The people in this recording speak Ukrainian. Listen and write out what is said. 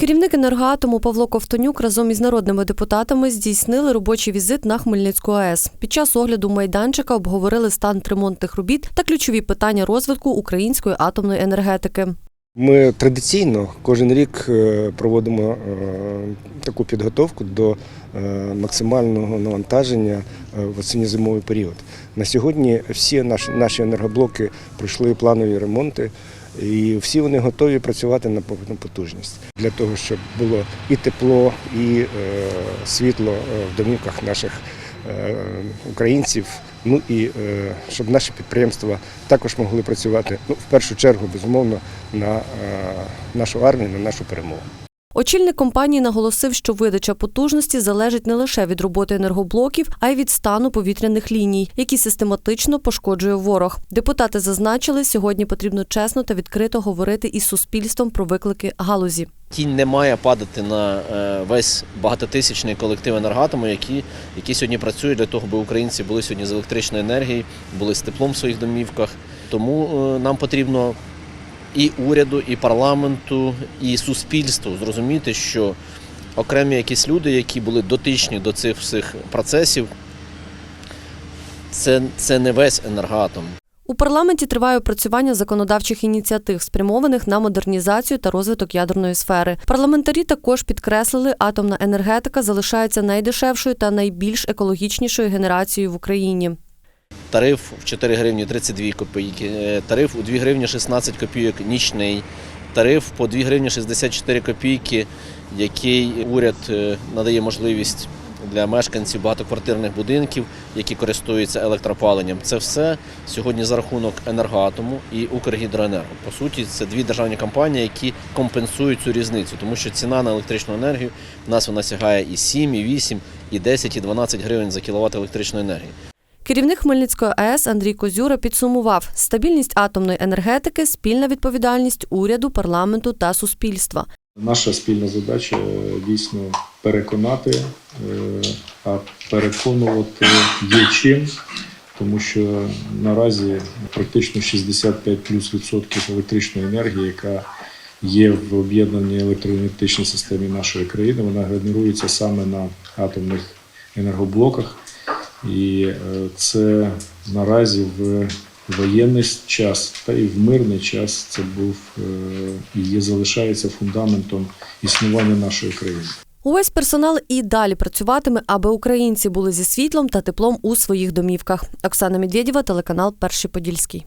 Керівник енергоатому Павло Ковтонюк разом із народними депутатами здійснили робочий візит на Хмельницьку АЕС. Під час огляду майданчика обговорили стан ремонтних робіт та ключові питання розвитку української атомної енергетики. Ми традиційно кожен рік е, проводимо е, таку підготовку до е, максимального навантаження в осінньо-зимовий період. На сьогодні всі наші, енергоблоки пройшли планові ремонти. І всі вони готові працювати на повну потужність для того, щоб було і тепло, і світло в домівках наших українців. Ну і е, щоб наші підприємства також могли працювати ну, в першу чергу, безумовно, на е, нашу армію, на нашу перемогу. Очільник компанії наголосив, що видача потужності залежить не лише від роботи енергоблоків, а й від стану повітряних ліній, які систематично пошкоджує ворог. Депутати зазначили, сьогодні потрібно чесно та відкрито говорити із суспільством про виклики галузі. Тінь не має падати на е, весь багатотисячний колектив енергатому, які, які сьогодні працюють для того, аби українці були сьогодні з електричною енергією, були з теплом в своїх домівках. Тому е, нам потрібно і уряду, і парламенту, і суспільству зрозуміти, що окремі якісь люди, які були дотичні до цих всіх процесів, це, це не весь енергатом. У парламенті триває опрацювання законодавчих ініціатив, спрямованих на модернізацію та розвиток ядерної сфери. Парламентарі також підкреслили, атомна енергетика залишається найдешевшою та найбільш екологічнішою генерацією в Україні. Тариф в 4 гривні 32 копійки, е, тариф у 2 гривні 16 копійок нічний, тариф по 2 гривні 64 копійки, який уряд е, надає можливість для мешканців багатоквартирних будинків, які користуються електропаленням. Це все сьогодні за рахунок енергоатому і Укргідроенерго. По суті, це дві державні компанії, які компенсують цю різницю, тому що ціна на електричну енергію в нас вона сягає і 7, і 8, і 10, і 12 гривень за кіловат електричної енергії. Керівник Хмельницької АЕС Андрій Козюра підсумував, стабільність атомної енергетики спільна відповідальність уряду, парламенту та суспільства. Наша спільна задача е, дійсно переконати, е, а переконувати є чим, тому що наразі практично 65 плюс відсотків електричної енергії, яка є в об'єднаній електроенергетичній системі нашої країни, вона генерується саме на атомних енергоблоках. І е, це наразі в воєнний час та і в мирний час це був е, і є залишається фундаментом існування нашої країни. Увесь персонал і далі працюватиме, аби українці були зі світлом та теплом у своїх домівках. Оксана Медведєва, телеканал Перший Подільський.